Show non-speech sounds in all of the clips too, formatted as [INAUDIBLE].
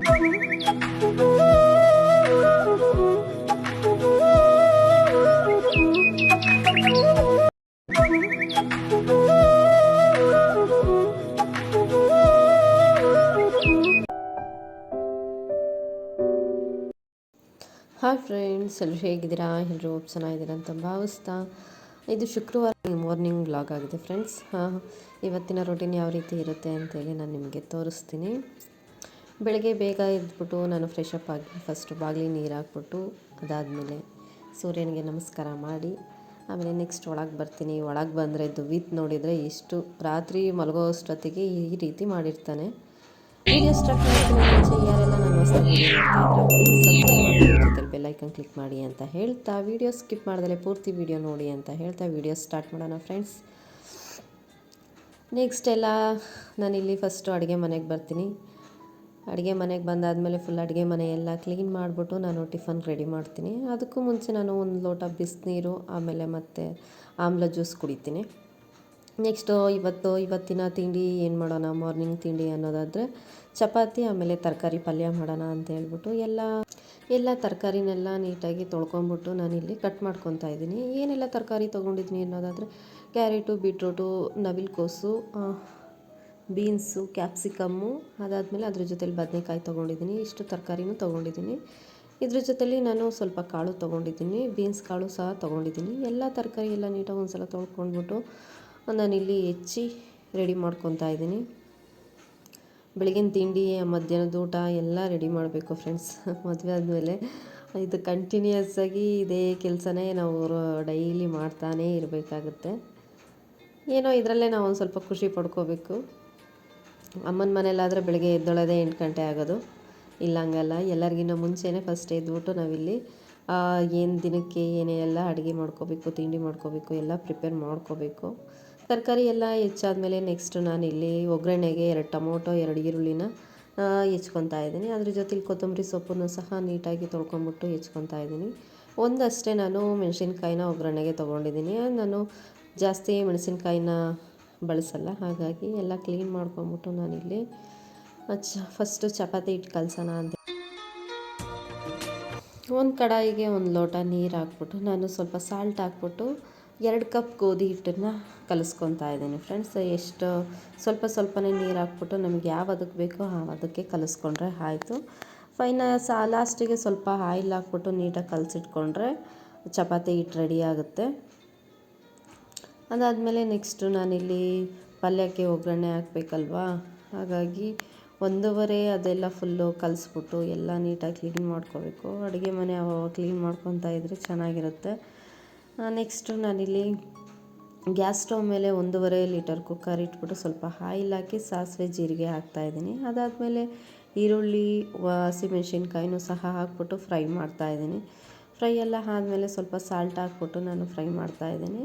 Hi friends ಎಲ್ಲರೂ ಹೇಗಿದ್ದೀರಾ? ಎಲ್ಲರೂ ಚೆನ್ನಾಗಿದ್ದೀರಾ ಅಂತ ಭಾವಿಸ್ತಾ ಇದು ಶುಕ್ರವಾರ ಮಾರ್ನಿಂಗ್ ಬ್ಲಾಗ್ ಆಗಿದೆ ಫ್ರೆಂಡ್ಸ್ ಇವತ್ತಿನ ರೊಟೀನ್ ಯಾವ ರೀತಿ ಇರುತ್ತೆ ಅಂತೇಳಿ ನಾನು ನಿಮಗೆ ತೋರಿಸ್ತೀನಿ. ಬೆಳಗ್ಗೆ ಬೇಗ ಎದ್ಬಿಟ್ಟು ನಾನು ಫ್ರೆಶ್ ಅಪ್ ಆಗಿ ಫಸ್ಟು ಬಾಗಿಲಿ ನೀರು ಹಾಕ್ಬಿಟ್ಟು ಅದಾದಮೇಲೆ ಸೂರ್ಯನಿಗೆ ನಮಸ್ಕಾರ ಮಾಡಿ, ಆಮೇಲೆ ನೆಕ್ಸ್ಟ್ ಒಳಗೆ ಬರ್ತೀನಿ. ಒಳಗೆ ಬಂದರೆ ದುವಿತ್ ನೋಡಿದರೆ ಇಷ್ಟು ರಾತ್ರಿ ಮಲಗೋ ಅಷ್ಟೊತ್ತಿಗೆ ಈ ರೀತಿ ಮಾಡಿರ್ತಾನೆ. ವಿಡಿಯೋ ಸ್ಟಾರ್ಟ್ ಮುಂಚೆ ಯಾರೆಲ್ಲ ನಾನು ಬೆಲ್ ಕ್ಲಿಕ್ ಮಾಡಿ ಅಂತ ಹೇಳ್ತಾ ವಿಡಿಯೋ ಸ್ಕಿಪ್ ಮಾಡಿದ್ರೆ ಪೂರ್ತಿ ವಿಡಿಯೋ ನೋಡಿ ಅಂತ ಹೇಳ್ತಾ ವಿಡಿಯೋ ಸ್ಟಾರ್ಟ್ ಮಾಡೋಣ ಫ್ರೆಂಡ್ಸ್ ನೆಕ್ಸ್ಟ್ ಎಲ್ಲ ನಾನಿಲ್ಲಿ ಫಸ್ಟು ಅಡುಗೆ ಮನೆಗೆ ಬರ್ತೀನಿ. ಅಡುಗೆ ಮನೆಗೆ ಬಂದಾದಮೇಲೆ ಫುಲ್ ಅಡುಗೆ ಮನೆ ಎಲ್ಲ ಕ್ಲೀನ್ ಮಾಡಿಬಿಟ್ಟು ನಾನು ಟಿಫನ್ ರೆಡಿ ಮಾಡ್ತೀನಿ. ಅದಕ್ಕೂ ಮುಂಚೆ ನಾನು ಒಂದು ಲೋಟ ಬಿಸಿನೀರು, ಆಮೇಲೆ ಮತ್ತು ಆಮ್ಲ ಜ್ಯೂಸ್ ಕುಡಿತೀನಿ. ನೆಕ್ಸ್ಟು ಇವತ್ತು, ಇವತ್ತಿನ ತಿಂಡಿ ಏನು ಮಾಡೋಣ ಮಾರ್ನಿಂಗ್ ತಿಂಡಿ ಅನ್ನೋದಾದರೆ ಚಪಾತಿ, ಆಮೇಲೆ ತರಕಾರಿ ಪಲ್ಯ ಮಾಡೋಣ ಅಂತ ಹೇಳ್ಬಿಟ್ಟು ಎಲ್ಲ ಎಲ್ಲ ತರಕಾರಿನೆಲ್ಲ ನೀಟಾಗಿ ತೊಳ್ಕೊಂಬಿಟ್ಟು ನಾನಿಲ್ಲಿ ಕಟ್ ಮಾಡ್ಕೊತಾ ಇದ್ದೀನಿ. ಏನೆಲ್ಲ ತರಕಾರಿ ತೊಗೊಂಡಿದ್ದೀನಿ ಅನ್ನೋದಾದರೆ ಕ್ಯಾರೆಟು ಬೀಟ್ರೂಟು ನವಿಲ್ಕೋಸು ಬೀನ್ಸು, ಕ್ಯಾಪ್ಸಿಕಮ್ಮು, ಅದಾದಮೇಲೆ ಅದ್ರ ಜೊತೆಲಿ ಬದನೆಕಾಯಿ ತೊಗೊಂಡಿದ್ದೀನಿ. ಇಷ್ಟು ತರಕಾರಿನೂ ತೊಗೊಂಡಿದ್ದೀನಿ. ಇದ್ರ ಜೊತೆಲಿ ನಾನು ಸ್ವಲ್ಪ ಕಾಳು ತೊಗೊಂಡಿದ್ದೀನಿ. ಬೀನ್ಸ್ ಕಾಳು ಸಹ ತೊಗೊಂಡಿದ್ದೀನಿ. ಎಲ್ಲ ತರಕಾರಿ ಎಲ್ಲ ನೀಟಾಗಿ ಒಂದು ಸಲ ತೊಳ್ಕೊಂಡ್ಬಿಟ್ಟು ನಾನಿಲ್ಲಿ ಹೆಚ್ಚಿ ರೆಡಿ ಮಾಡ್ಕೊತಾ ಇದ್ದೀನಿ. ಬೆಳಗಿನ ತಿಂಡಿ, ಮಧ್ಯಾಹ್ನದ ಊಟ ಎಲ್ಲ ರೆಡಿ ಮಾಡಬೇಕು ಫ್ರೆಂಡ್ಸ್. [LAUGHS] ಮದುವೆ ಆದಮೇಲೆ ಇದು ಕಂಟಿನ್ಯೂಸ್ ಆಗಿ ಇದೇ ಕೆಲಸನೇ ನಾವು ಡೈಲಿ ಮಾಡ್ತಾನೇ ಇರಬೇಕಾಗುತ್ತೆ. ಏನೋ ಇದರಲ್ಲೇ ನಾವು ಒಂದು ಸ್ವಲ್ಪ ಖುಷಿ ಪಡ್ಕೋಬೇಕು. ಅಮ್ಮನ ಮನೇಲಾದರೆ ಬೆಳಗ್ಗೆ ಎದ್ದೊಳೋದೇ ಎಂಟು ಗಂಟೆ ಆಗೋದು. ಇಲ್ಲ, ಹಂಗಲ್ಲ. ಎಲ್ಲರಿಗಿನ್ನ ಮುಂಚೆನೇ ಫಸ್ಟ್ ಎದ್ಬಿಟ್ಟು ನಾವಿಲ್ಲಿ ಏನು ದಿನಕ್ಕೆ ಏನೆಲ್ಲ ಅಡುಗೆ ಮಾಡ್ಕೋಬೇಕು, ತಿಂಡಿ ಮಾಡ್ಕೋಬೇಕು, ಎಲ್ಲ ಪ್ರಿಪೇರ್ ಮಾಡ್ಕೋಬೇಕು. ತರಕಾರಿ ಎಲ್ಲ ಹೆಚ್ಚಾದ್ಮೇಲೆ ನೆಕ್ಸ್ಟ್ ನಾನು ಇಲ್ಲಿ ಒಗ್ಗರಣೆಗೆ ಎರಡು ಟೊಮೊಟೊ, ಎರಡು ಈರುಳ್ಳಿನ ಹೆಚ್ಕೊತಾ ಇದ್ದೀನಿ. ಅದ್ರ ಜೊತೆಲಿ ಕೊತ್ತಂಬರಿ ಸೊಪ್ಪನ್ನು ಸಹ ನೀಟಾಗಿ ತೊಳ್ಕೊಂಬಿಟ್ಟು ಹೆಚ್ಕೊತಾ ಇದ್ದೀನಿ. ಒಂದಷ್ಟೇ ನಾನು ಮೆಣಸಿನ್ಕಾಯಿನ ಒಗ್ಗರಣೆಗೆ ತೊಗೊಂಡಿದ್ದೀನಿ. ನಾನು ಜಾಸ್ತಿ ಮೆಣಸಿನ್ಕಾಯಿನ ಬಳಸಲ್ಲ. ಹಾಗಾಗಿ ಎಲ್ಲ ಕ್ಲೀನ್ ಮಾಡ್ಕೊಂಬಿಟ್ಟು ನಾನಿಲ್ಲಿ ಚ ಫಸ್ಟು ಚಪಾತಿ ಹಿಟ್ಟು ಕಲಸೋಣ ಅಂತ. ಒಂದು ಕಡಾಯಿಗೆ ಒಂದು ಲೋಟ ನೀರು ಹಾಕ್ಬಿಟ್ಟು ನಾನು ಸ್ವಲ್ಪ ಸಾಲ್ಟ್ ಹಾಕ್ಬಿಟ್ಟು ಎರಡು ಕಪ್ ಗೋಧಿ ಹಿಟ್ಟನ್ನು ಕಲಿಸ್ಕೊತಾ ಇದ್ದೀನಿ ಫ್ರೆಂಡ್ಸ್ ಎಷ್ಟು, ಸ್ವಲ್ಪ ಸ್ವಲ್ಪನೇ ನೀರು ಹಾಕ್ಬಿಟ್ಟು ನಮಗೆ ಯಾವ ಅದಕ್ಕೆ ಬೇಕೋ ಅದಕ್ಕೆ ಕಲಿಸ್ಕೊಂಡ್ರೆ ಆಯಿತು. ಫೈನ, ಸಾ ಲಾಸ್ಟಿಗೆ ಸ್ವಲ್ಪ ಆಯಿಲ್ ಹಾಕ್ಬಿಟ್ಟು ನೀಟಾಗಿ ಕಲಸಿಟ್ಕೊಂಡ್ರೆ ಚಪಾತಿ ಹಿಟ್ಟು ರೆಡಿ ಆಗುತ್ತೆ. ಅದಾದಮೇಲೆ ನೆಕ್ಸ್ಟು ನಾನಿಲ್ಲಿ ಪಲ್ಯಕ್ಕೆ ಒಗ್ಗರಣೆ ಹಾಕ್ಬೇಕಲ್ವಾ? ಹಾಗಾಗಿ ಒಂದೂವರೆ ಅದೆಲ್ಲ ಫುಲ್ಲು ಕಲಿಸ್ಬಿಟ್ಟು ಎಲ್ಲ ನೀಟಾಗಿ ಕ್ಲೀನ್ ಮಾಡ್ಕೋಬೇಕು. ಅಡುಗೆ ಮನೆ ಕ್ಲೀನ್ ಮಾಡ್ಕೊತಾ ಇದ್ದರೆ ಚೆನ್ನಾಗಿರುತ್ತೆ. ನೆಕ್ಸ್ಟು ನಾನಿಲ್ಲಿ ಗ್ಯಾಸ್ ಸ್ಟವ್ ಮೇಲೆ ಒಂದೂವರೆ ಲೀಟರ್ ಕುಕ್ಕರ್ ಇಟ್ಬಿಟ್ಟು ಸ್ವಲ್ಪ ಆಯಿಲ್ ಹಾಕಿ ಸಾಸಿವೆ ಜೀರಿಗೆ ಹಾಕ್ತಾಯಿದ್ದೀನಿ ಅದಾದಮೇಲೆ ಈರುಳ್ಳಿ ಹಸಿಮೆಣ್ಸಿನ್ಕಾಯಿನೂ ಸಹ ಹಾಕ್ಬಿಟ್ಟು ಫ್ರೈ ಮಾಡ್ತಾಯಿದ್ದೀನಿ ಫ್ರೈ ಎಲ್ಲ ಆದಮೇಲೆ ಸ್ವಲ್ಪ ಸಾಲ್ಟ್ ಹಾಕ್ಬಿಟ್ಟು ನಾನು ಫ್ರೈ ಮಾಡ್ತಾಯಿದ್ದೀನಿ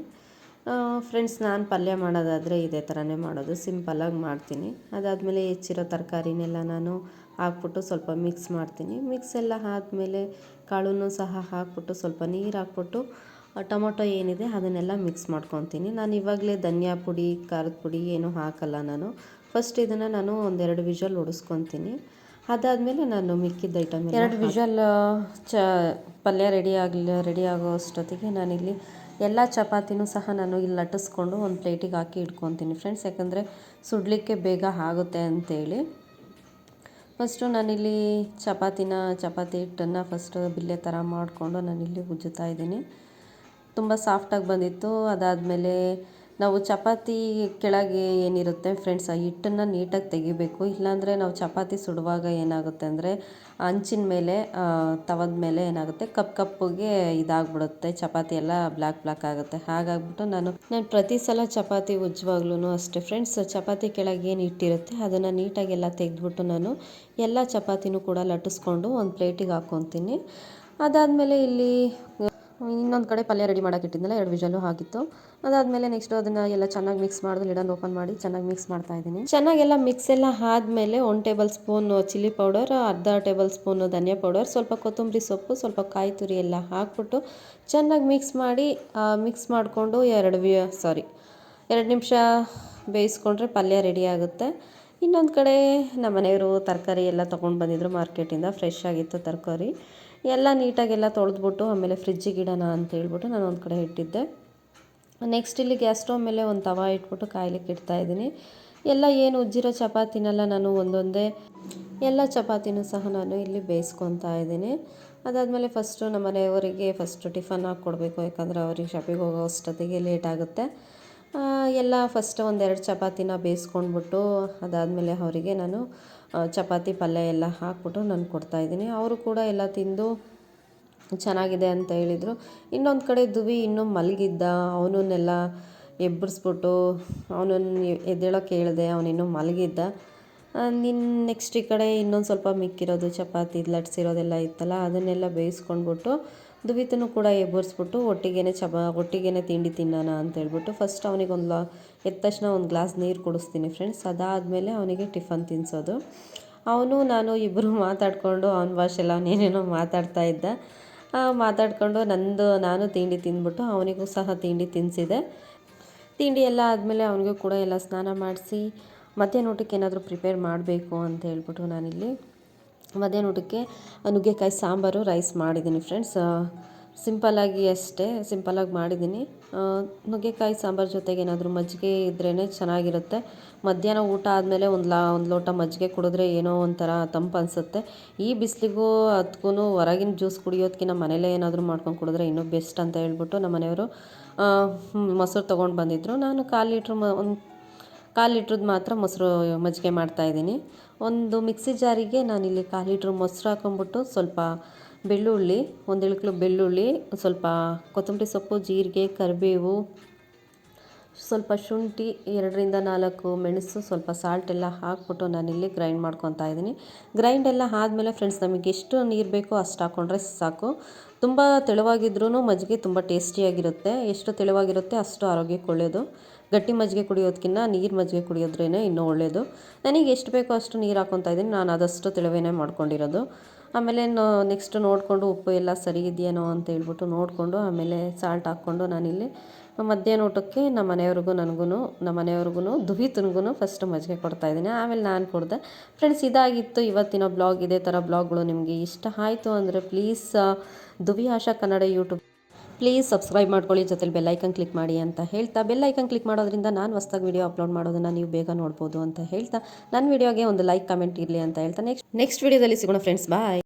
ಫ್ರೆಂಡ್ಸ್ ನಾನು ಪಲ್ಯ ಮಾಡೋದಾದರೆ ಇದೇ ಥರನೇ ಮಾಡೋದು. ಸಿಂಪಲ್ಲಾಗಿ ಮಾಡ್ತೀನಿ. ಅದಾದಮೇಲೆ ಹೆಚ್ಚಿರೋ ತರಕಾರಿನೆಲ್ಲ ನಾನು ಹಾಕ್ಬಿಟ್ಟು ಸ್ವಲ್ಪ ಮಿಕ್ಸ್ ಮಾಡ್ತೀನಿ. ಮಿಕ್ಸ್ ಎಲ್ಲ ಆದಮೇಲೆ ಕಾಳನ್ನು ಸಹ ಹಾಕ್ಬಿಟ್ಟು ಸ್ವಲ್ಪ ನೀರು ಹಾಕ್ಬಿಟ್ಟು ಟೊಮೊಟೊ ಏನಿದೆ ಅದನ್ನೆಲ್ಲ ಮಿಕ್ಸ್ ಮಾಡ್ಕೊತೀನಿ. ನಾನು ಇವಾಗಲೇ ಧನಿಯಾ ಪುಡಿ, ಖಾರದ ಪುಡಿ ಏನೂ ಹಾಕಲ್ಲ ನಾನು. ಫಸ್ಟ್ ಇದನ್ನು ನಾನು ಒಂದೆರಡು ವಿಷಲ್ ಹೊಡಿಸ್ಕೊತೀನಿ ಅದಾದಮೇಲೆ ನಾನು ಮಿಕ್ಕಿದ್ದ ಐಟಮ್ ಎರಡು ವಿಷಲ್ ಚ, ಪಲ್ಯ ರೆಡಿ ಆಗಲಿ ರೆಡಿ ಆಗೋ ಅಷ್ಟೊತ್ತಿಗೆ ನಾನಿಲ್ಲಿ ಎಲ್ಲ ಚಪಾತಿನೂ ಸಹ ನಾನು ಇಲ್ಲಿ ಲಟ್ಟಿಸ್ಕೊಂಡು ಒಂದು ಪ್ಲೇಟಿಗೆ ಹಾಕಿ ಇಟ್ಕೊತೀನಿ ಫ್ರೆಂಡ್ಸ್. ಯಾಕಂದರೆ ಸುಡಲಿಕ್ಕೆ ಬೇಗ ಆಗುತ್ತೆ ಅಂತೇಳಿ. ಫಸ್ಟು ನಾನಿಲ್ಲಿ ಚಪಾತಿನ, ಚಪಾತಿ ಹಿಟ್ಟನ್ನು ಫಸ್ಟು ಬಿಲ್ಲೆ ಥರ ಮಾಡಿಕೊಂಡು ನಾನಿಲ್ಲಿ ಉಜ್ಜುತ್ತಾ ಇದ್ದೀನಿ. ತುಂಬ ಸಾಫ್ಟಾಗಿ ಬಂದಿತ್ತು. ಅದಾದಮೇಲೆ ನಾವು ಚಪಾತಿ ಕೆಳಗೆ ಏನಿರುತ್ತೆ ಫ್ರೆಂಡ್ಸ್ ಆ ಹಿಟ್ಟನ್ನು ನೀಟಾಗಿ ತೆಗಿಬೇಕು. ಇಲ್ಲಾಂದರೆ ನಾವು ಚಪಾತಿ ಸುಡುವಾಗ ಏನಾಗುತ್ತೆ ಅಂದರೆ, ಅಂಚಿನ ಮೇಲೆ ತವದ ಮೇಲೆ ಏನಾಗುತ್ತೆ, ಕಪ್ ಕಪ್ಪಗೆ ಇದಾಗ್ಬಿಡುತ್ತೆ. ಚಪಾತಿ ಎಲ್ಲ ಬ್ಲ್ಯಾಕ್ ಬ್ಲ್ಯಾಕ್ ಆಗುತ್ತೆ. ಹಾಗಾಗ್ಬಿಟ್ಟು ನಾನು ನಾನು ಪ್ರತಿ ಸಲ ಚಪಾತಿ ಉಜ್ಜುವಾಗ್ಲೂ ಅಷ್ಟೇ ಫ್ರೆಂಡ್ಸ್ ಚಪಾತಿ ಕೆಳಗೆ ಏನು ಇಟ್ಟಿರುತ್ತೆ ಅದನ್ನು ನೀಟಾಗಿ ಎಲ್ಲ ತೆಗೆದ್ಬಿಟ್ಟು ನಾನು ಎಲ್ಲ ಚಪಾತಿನೂ ಕೂಡ ಲಟ್ಟಿಸ್ಕೊಂಡು ಒಂದು ಪ್ಲೇಟಿಗೆ ಹಾಕ್ಕೊತೀನಿ ಅದಾದಮೇಲೆ ಇಲ್ಲಿ ಇನ್ನೊಂದು ಕಡೆ ಪಲ್ಯ ರೆಡಿ ಮಾಡೋಕೆ ಇಟ್ಟಿದ್ದೆನಲ್ಲ ಎರಡು ವಿಜಲ್ಲೂ ಆಗಿತ್ತು ಅದಾದಮೇಲೆ ನೆಕ್ಸ್ಟ್ ಅದನ್ನು ಎಲ್ಲ ಚೆನ್ನಾಗಿ ಮಿಕ್ಸ್ ಮಾಡಿದ್ರೆ ಲಿಡನ್ ಓಪನ್ ಮಾಡಿ ಚೆನ್ನಾಗಿ ಮಿಕ್ಸ್ ಮಾಡ್ತಾ ಇದ್ದೀನಿ. ಚೆನ್ನಾಗೆಲ್ಲ ಮಿಕ್ಸ್ ಎಲ್ಲ ಆದಮೇಲೆ one tablespoon chilli powder ಅರ್ಧ ಟೇಬಲ್ ಸ್ಪೂನ್ ಧನಿಯಾ ಪೌಡರ್ ಸ್ವಲ್ಪ ಕೊತ್ತಂಬರಿ ಸೊಪ್ಪು, ಸ್ವಲ್ಪ ಕಾಯಿ ತುರಿ ಎಲ್ಲ ಹಾಕ್ಬಿಟ್ಟು ಚೆನ್ನಾಗಿ ಮಿಕ್ಸ್ ಮಾಡಿ ಮಿಕ್ಸ್ ಮಾಡಿಕೊಂಡು ಎರಡು ವಿ ಸಾರಿ ಎರಡು ನಿಮಿಷ ಬೇಯಿಸ್ಕೊಂಡ್ರೆ ಪಲ್ಯ ರೆಡಿ ಆಗುತ್ತೆ. ಇನ್ನೊಂದು ಕಡೆ ನಮ್ಮ ಮನೆಯವರು ತರಕಾರಿ ಎಲ್ಲ ತೊಗೊಂಡು ಬಂದಿದ್ರು ಮಾರ್ಕೆಟಿಂದ ಫ್ರೆಶ್ ಆಗಿತ್ತು ತರಕಾರಿ. ಎಲ್ಲ ನೀಟಾಗೆಲ್ಲ ತೊಳೆದ್ಬಿಟ್ಟು ಆಮೇಲೆ ಫ್ರಿಜ್ಜಿಗೆ ಇಡೋಣ ಅಂತ ಹೇಳ್ಬಿಟ್ಟು ನಾನು ಒಂದು ಕಡೆ ಇಟ್ಟಿದ್ದೆ. ನೆಕ್ಸ್ಟ್ ಇಲ್ಲಿ ಗ್ಯಾಸ್ ಸ್ಟವ್ ಮೇಲೆ ಒಂದು ತವ ಇಟ್ಬಿಟ್ಟು ಕಾಯ್ಲಿಕ್ಕೆ ಇಡ್ತಾ ಇದ್ದೀನಿ. ಎಲ್ಲ ಏನು ಉಜ್ಜಿರೋ ಚಪಾತಿನೆಲ್ಲ ನಾನು ಒಂದೊಂದೇ ಎಲ್ಲ ಚಪಾತಿನೂ ಸಹ ನಾನು ಇಲ್ಲಿ ಬೇಯಿಸ್ಕೊತಾ ಇದ್ದೀನಿ. ಅದಾದಮೇಲೆ ಫಸ್ಟು ನಮ್ಮ ಮನೆಯವರಿಗೆ ಫಸ್ಟು ಟಿಫನ್ ಹಾಕ್ಕೊಡ್ಬೇಕು, ಯಾಕಂದರೆ ಅವ್ರಿಗೆ ಶಾಪಿಗೆ ಹೋಗೋ ಅಷ್ಟೊತ್ತಿಗೆ ಲೇಟ್ ಆಗುತ್ತೆ. ಎಲ್ಲ ಫಸ್ಟ್ ಒಂದೆರಡು ಚಪಾತಿನ ಬೇಯಿಸ್ಕೊಂಡ್ಬಿಟ್ಟು ಅದಾದಮೇಲೆ ಅವರಿಗೆ ನಾನು ಚಪಾತಿ ಪಲ್ಯ ಎಲ್ಲ ಹಾಕ್ಬಿಟ್ಟು ನಾನು ಕೊಡ್ತಾಯಿದ್ದೀನಿ ಅವರು ಕೂಡ ಎಲ್ಲ ತಿಂದು ಚೆನ್ನಾಗಿದೆ ಅಂತ ಹೇಳಿದರು. ಇನ್ನೊಂದು ಕಡೆ ದುವಿ ಇನ್ನೂ ಮಲಗಿದ್ದ, ಅವನನ್ನೆಲ್ಲ ಎಬ್ಬರಿಸ್ಬಿಟ್ಟು ಅವನನ್ನು ಎದ್ದೇಳೋಕೆ ಹೇಳಿದೆ ಅವನಿನ್ನೂ ಮಲಗಿದ್ದ. ನಿನ್ನ ನೆಕ್ಸ್ಟ್ ಈ ಕಡೆ ಇನ್ನೊಂದು ಸ್ವಲ್ಪ ಮಿಕ್ಕಿರೋದು, ಚಪಾತಿ ಲಟ್ಸಿರೋದೆಲ್ಲ ಇತ್ತಲ್ಲ, ಅದನ್ನೆಲ್ಲ ಬೇಯಿಸ್ಕೊಂಡ್ಬಿಟ್ಟು ದುವಿತನು ಕೂಡ ಎಬ್ಬರಿಸ್ಬಿಟ್ಟು ಒಟ್ಟಿಗೆನೆ ಚಬ ಒಟ್ಟಿಗೆ ತಿಂಡಿ ತಿನ್ನೋಣ ಅಂತ ಹೇಳ್ಬಿಟ್ಟು ಫಸ್ಟ್ ಅವನಿಗೆ ಒಂದು ಲಾ ಎದ್ದ ತಕ್ಷಣ ಒಂದು ಗ್ಲಾಸ್ ನೀರು ಕುಡಿಸ್ತೀನಿ ಫ್ರೆಂಡ್ಸ್ ಅದಾದಮೇಲೆ ಅವನಿಗೆ ಟಿಫನ್ ತಿನ್ನಿಸೋದು ಅವನು, ನಾನು ಇಬ್ಬರು ಮಾತಾಡಿಕೊಂಡು ಅವನ ಭಾಷೆಲ್ಲ ಅವನೇನೇನೋ ಮಾತಾಡ್ತಾ ಇದ್ದ. ಮಾತಾಡ್ಕೊಂಡು ನಂದು, ನಾನು ತಿಂಡಿ ತಿಂದ್ಬಿಟ್ಟು ಅವನಿಗೂ ಸಹ ತಿಂಡಿ ತಿನ್ನಿಸಿದೆ ತಿಂಡಿ ಎಲ್ಲ ಆದಮೇಲೆ ಅವನಿಗೂ ಕೂಡ ಎಲ್ಲ ಸ್ನಾನ ಮಾಡಿಸಿ, ಮಧ್ಯಾಹ್ನ ಊಟಕ್ಕೆ ಏನಾದರೂ ಪ್ರಿಪೇರ್ ಮಾಡಬೇಕು ಅಂತ ಹೇಳ್ಬಿಟ್ಟು ನಾನಿಲ್ಲಿ ಮಧ್ಯಾಹ್ನ ಊಟಕ್ಕೆ ನುಗ್ಗೆಕಾಯಿ, ಸಾಂಬಾರು ರೈಸ್ ಮಾಡಿದ್ದೀನಿ ಫ್ರೆಂಡ್ಸ್ ಸಿಂಪಲ್ಲಾಗಿ ಅಷ್ಟೇ ಸಿಂಪಲ್ಲಾಗಿ ಮಾಡಿದ್ದೀನಿ. ನುಗ್ಗೆಕಾಯಿ, ಸಾಂಬಾರು ಜೊತೆಗೆ ಏನಾದರೂ ಮಜ್ಜಿಗೆ ಇದ್ರೇ ಚೆನ್ನಾಗಿರುತ್ತೆ. ಮಧ್ಯಾಹ್ನ ಊಟ ಆದಮೇಲೆ ಒಂದು ಲಾ, ಒಂದು ಲೋಟ ಮಜ್ಜಿಗೆ ಕುಡಿದ್ರೆ ಏನೋ ಒಂಥರ ತಂಪು ಅನಿಸುತ್ತೆ. ಈ ಬಿಸಿಲಿಗೂ ಅದಕ್ಕೂ ಹೊರಗಿನ ಜ್ಯೂಸ್ ಕುಡಿಯೋದಕ್ಕಿಂತ ಮನೇಲೇ ಏನಾದರೂ ಮಾಡ್ಕೊಂಡು ಕುಡಿದ್ರೆ ಇನ್ನೂ ಬೆಸ್ಟ್ ಅಂತ ಹೇಳ್ಬಿಟ್ಟು ನಮ್ಮ ಮನೆಯವರು ಮೊಸರು ತೊಗೊಂಡು ಬಂದಿದ್ದರು ನಾನು ಕಾಲು ಲೀಟ್ರ್ ಮ, ಒಂದು, ಕಾಲು ಲೀಟ್ರದ್ದು ಮಾತ್ರ ಮೊಸರು ಮಜ್ಜಿಗೆ ಮಾಡ್ತಾಯಿದ್ದೀನಿ ಒಂದು ಮಿಕ್ಸಿ ಜಾರಿಗೆ ನಾನಿಲ್ಲಿ ಕಾಲು ಲೀಟ್ರ್ ಮೊಸರು ಹಾಕೊಂಡ್ಬಿಟ್ಟು ಸ್ವಲ್ಪ ಬೆಳ್ಳುಳ್ಳಿ, ಒಂದು ಇಳುಕಲು ಬೆಳ್ಳುಳ್ಳಿ, ಸ್ವಲ್ಪ ಕೊತ್ತಂಬರಿ ಸೊಪ್ಪು, ಜೀರಿಗೆ, ಕರಿಬೇವು, ಸ್ವಲ್ಪ ಶುಂಠಿ, ಎರಡರಿಂದ ನಾಲ್ಕು ಮೆಣಸು, ಸ್ವಲ್ಪ ಸಾಲ್ಟ್ ಎಲ್ಲ ಹಾಕ್ಬಿಟ್ಟು ನಾನಿಲ್ಲಿ ಗ್ರೈಂಡ್ ಮಾಡ್ಕೊತಾ ಇದ್ದೀನಿ. ಗ್ರೈಂಡ್ ಎಲ್ಲ ಆದಮೇಲೆ ಫ್ರೆಂಡ್ಸ್ ನಮಗೆ ಎಷ್ಟು ನೀರು ಬೇಕೋ ಅಷ್ಟು ಹಾಕ್ಕೊಂಡ್ರೆ ಸಾಕು. ತುಂಬ ತೆಳುವಾಗಿದ್ರೂ ಮಜ್ಜಿಗೆ ತುಂಬ ಟೇಸ್ಟಿಯಾಗಿರುತ್ತೆ ಎಷ್ಟು ತೆಳುವಾಗಿರುತ್ತೆ ಅಷ್ಟು ಆರೋಗ್ಯಕ್ಕೆ ಒಳ್ಳೆಯದು ಗಟ್ಟಿ ಮಜ್ಜಿಗೆ ಕುಡಿಯೋದಕ್ಕಿಂತ ನೀರು ಮಜ್ಜಿಗೆ ಕುಡಿಯೋದ್ರೇ ಇನ್ನೂ ಒಳ್ಳೆಯದು ನನಗೆ ಎಷ್ಟು ಬೇಕೋ ಅಷ್ಟು ನೀರು ಹಾಕ್ಕೊತಾ ಇದ್ದೀನಿ. ನಾನು ಅದಷ್ಟು ತಿಳಿವೇನೆ ಮಾಡ್ಕೊಂಡಿರೋದು. ಆಮೇಲೆ ನೆಕ್ಸ್ಟ್ ನೋಡಿಕೊಂಡು ಉಪ್ಪು ಎಲ್ಲ ಸರಿ ಇದೆಯೇನೋ ಅಂತ ಹೇಳ್ಬಿಟ್ಟು ನೋಡಿಕೊಂಡು ಆಮೇಲೆ ಸಾಲ್ಟ್ ಹಾಕ್ಕೊಂಡು ನಾನಿಲ್ಲಿ ಮಧ್ಯಾಹ್ನ ಊಟಕ್ಕೆ ನಮ್ಮ ಮನೆಯವ್ರಿಗೂ ನನಗೂ ನಮ್ಮ ಮನೆಯವ್ರಿಗೂ ದುಹಿತನಿಗೂ ಫಸ್ಟ್ ಮಜ್ಜಿಗೆ ಕೊಡ್ತಾ ಇದ್ದೀನಿ. ಆಮೇಲೆ ನಾನು ಕೊಡಿದೆ. ಫ್ರೆಂಡ್ಸ್ ಇದಾಗಿತ್ತು. ಇವತ್ತಿನ ಬ್ಲಾಗ್, ಇದೇ ಥರ ಬ್ಲಾಗ್ಗಳು ನಿಮಗೆ ಇಷ್ಟ ಆಯಿತು ಅಂದರೆ please ದುವಿ Asha Kannada YouTube please subscribe ಮಾಡ್ಕೊಳ್ಳಿ, ಜೊತೆಲಿ ಬೆಲ್ಲೈಕನ್ ಕ್ಲಿಕ್ ಮಾಡಿ ಅಂತ ಹೇಳ್ತಾ ಬೆಲ್ಲೈಕನ್ ಕ್ಲಿಕ್ ಮಾಡೋದ್ರಿಂದ ನಾನು ಹೊಸ್ದಾಗಿ ವೀಡಿಯೋ ಅಪ್ಲೋಡ್ ಮಾಡೋದನ್ನು ನೀವು ಬೇಗ ನೋಡ್ಬೋದು ಅಂತ ಹೇಳ್ತಾ ನನ್ನ ವೀಡಿಯೋಗೆ ಒಂದು ಲೈಕ್ ಕಮೆಂಟ್ ಇರಲಿ ಅಂತ ಹೇಳ್ತಾ ನೆಕ್ಸ್ಟ್ ನೆಕ್ಸ್ಟ್ ವೀಡಿಯೋದಲ್ಲಿ ಸಿಗೋಣ ಫ್ರೆಂಡ್ಸ್ ಬಾಯ್